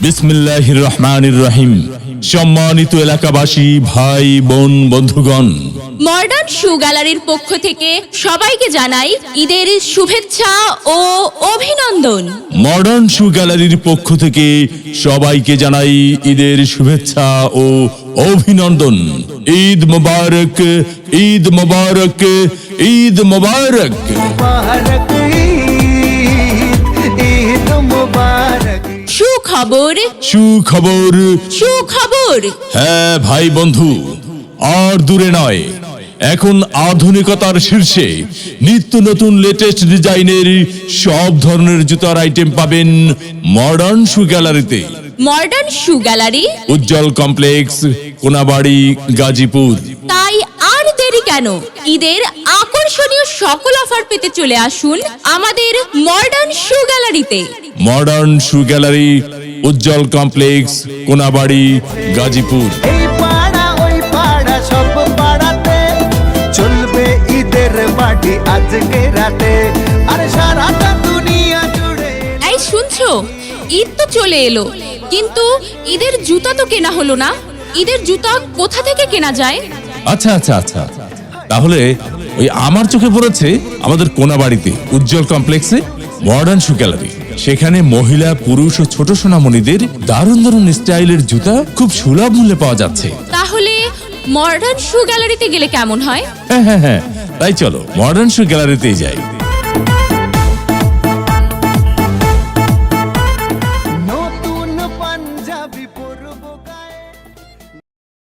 বিসমিল্লাহির রহমানির রহিম সম্মানিত এলাকাবাসী ভাই বোন বন্ধুগণ। মডার্ন শু গ্যালারির পক্ষ থেকে সবাইকে জানাই ঈদের শুভেচ্ছা ও অভিনন্দন। মডার্ন শু গ্যালারির পক্ষ থেকে সবাইকে জানাই ঈদের শুভেচ্ছা ও অভিনন্দন। ঈদ মোবারক ঈদ মোবারক ঈদ মোবারক। মোবারক। সুখবর সুখবর। সুখবর? হ্যাঁ ভাই বন্ধু আর দূরে নয়। এখন আধুনিকতার শীর্ষে নিত্য নতুন লেটেস্ট ডিজাইনের সব ধরনের জুতার আইটেম পাবেন মডার্ন শু গ্যালারিতে modern shoe gallery Ujjwal complex Konabari Gazipur. তাই আর দেরি কেন? ঈদের আকর্ষণীয় সকল অফার পেতে চলে আসুন আমাদের মডার্ন শু গ্যালারিতে modern shoe gallery Ujjwal complex Konabari Gazipur. এই পাড়া ওই পাড়া সব পাড়াতে চলবে ঈদের পার্টি আজকে রাতে। আর সারাটা দুনিয়া জুড়ে। এই শুনছো? ঈদ তো চলে এলো। কিন্তু ঈদের জুতা তো কেনা হলো না। ঈদের জুতা কোথা থেকে কেনা যায়? আচ্ছা আচ্ছা আচ্ছা। তাহলে ওই আমার চোখে পড়েছে আমাদের কোনাবাড়িতে উজ্জ্বল কমপ্লেক্সে মডার্ন শু গ্যালারি সেখানে মহিলা পুরুষ ও ছোট সোনামণিদের দারুণ দারুণ স্টাইলের জুতা খুব সুলভ মূল্যে পাওয়া যাচ্ছে। তাহলে মডার্ন শু গ্যালারিতে গেলে কেমন হয়? হ্যাঁ হ্যাঁ হ্যাঁ তাই চলো মডার্ন শু গ্যালারিতেই যাই। নতুন পাঞ্জাবি